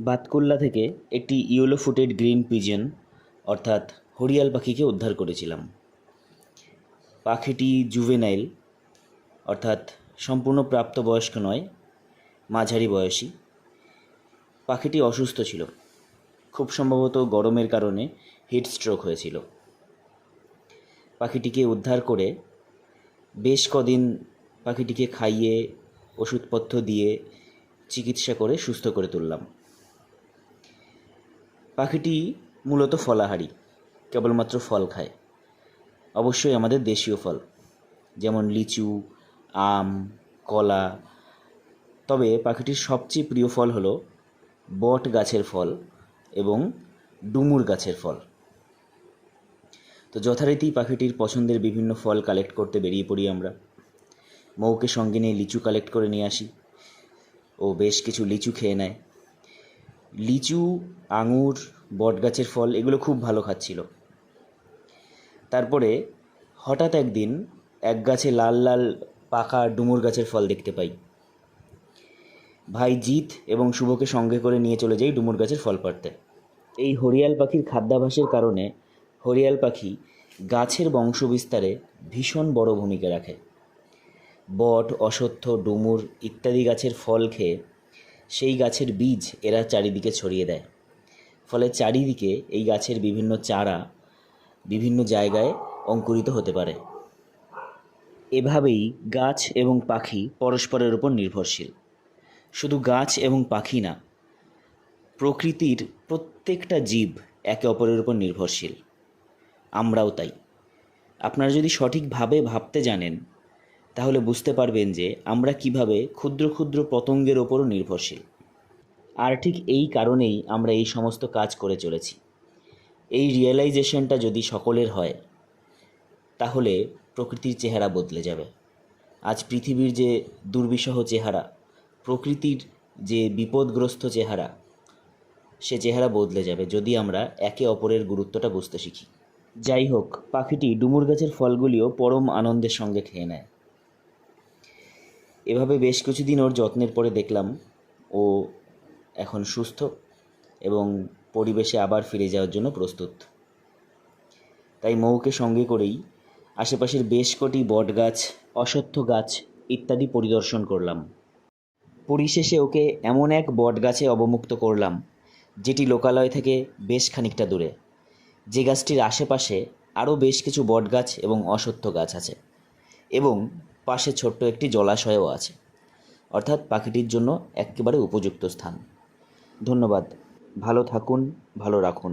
বাতকুল্লা থেকে একটি yellow footed green pigeon, অর্থাৎ হরিয়াল পাখিকে উদ্ধার করেছিলাম। পাখিটি জুভেনাইল, অর্থাৎ সম্পূর্ণ প্রাপ্তবয়স্ক নয়, মাঝারি বয়সী। পাখিটি অসুস্থ ছিল। খুব সম্ভবত গরমের কারণে হিট স্ট্রোক হয়েছিল। পাখিটিকে উদ্ধার করে বেশ কদিন পাখিটিকে খাইয়ে, ওষুধপত্র দিয়ে চিকিৎসা করে সুস্থ করে তুললাম। পাখিটি মূলত ফলাহারি, কেবলমাত্র ফল খায়। অবশ্যই আমাদের দেশীয় ফল, যেমন লিচু, আম, কলা। তবে পাখিটির সবচেয়ে প্রিয় ফল হলো বট গাছের ফল এবং ডুমুর গাছের ফল। তো যথারীতি পাখিটির পছন্দের বিভিন্ন ফল কালেক্ট করতে বেরিয়ে পড়ি আমরা। মৌকে সঙ্গে নিয়ে লিচু কালেক্ট করে নিয়ে আসি। ও বেশ কিছু লিচু খেয়ে নেয়। লিচু, আঙুর, বটগাছের ফল এগুলো খুব ভালো খাচ্ছিল। তারপরে হঠাৎ একদিন এক গাছে লাল লাল পাকা ডুমুর গাছের ফল দেখতে পাই। ভাই জিৎ এবং শুভকে সঙ্গে করে নিয়ে চলে যাই ডুমুর গাছের ফল পাড়তে। এই হরিয়াল পাখির খাদ্যাভাসের কারণে হরিয়াল পাখি গাছের বংশবিস্তারে ভীষণ বড় ভূমিকা রাখে। বট, অশ্বত্থ, ডুমুর ইত্যাদি গাছের ফল খেয়ে সেই গাছের বীজ এরা চারিদিকে ছড়িয়ে দেয়। ফলে চারিদিকে এই গাছের বিভিন্ন চারা বিভিন্ন জায়গায় অঙ্কুরিত হতে পারে। এভাবেই গাছ এবং পাখি পরস্পরের উপর নির্ভরশীল। শুধু গাছ এবং পাখি না, প্রকৃতির প্রত্যেকটা জীব একে অপরের উপর নির্ভরশীল। আমরাও তাই। আপনারা যদি সঠিকভাবে ভাবতে জানেন তাহলে বুঝতে পারবেন যে আমরা কীভাবে ক্ষুদ্র ক্ষুদ্র পতঙ্গের ওপরও নির্ভরশীল। আর ঠিক এই কারণেই আমরা এই সমস্ত কাজ করে চলেছি। এই রিয়েলাইজেশনটা যদি সকলের হয়, তাহলে প্রকৃতির চেহারা বদলে যাবে। আজ পৃথিবীর যে দুর্বিষহ চেহারা, প্রকৃতির যে বিপদগ্রস্ত চেহারা, সে চেহারা বদলে যাবে যদি আমরা একে অপরের গুরুত্বটা বুঝতে শিখি। যাই হোক, পাখিটি ডুমুর গাছের ফলগুলিও পরম আনন্দের সঙ্গে খেয়ে নেয়। এভাবে বেশ কিছুদিন ওর যত্নের পরে দেখলাম ও এখন সুস্থ এবং পরিবেশে আবার ফিরে যাওয়ার জন্য প্রস্তুত। তাই মৌকে সঙ্গে করেই আশেপাশের বেশ কটি বট গাছ অশ্বত্থ গাছ ইত্যাদি পরিদর্শন করলাম। পরিশেষে ওকে এমন এক বট গাছে অবমুক্ত করলাম, যেটি লোকালয় থেকে বেশ খানিকটা দূরে। যে গাছটির আশেপাশে আরও বেশ কিছু বট গাছ এবং অশ্বত্থ গাছ আছে এবং পাশে ছোট্ট একটি জলাশয়ও আছে। অর্থাৎ পাখিটির জন্য একেবারে উপযুক্ত স্থান। ধন্যবাদ। ভালো থাকুন, ভালো রাখুন।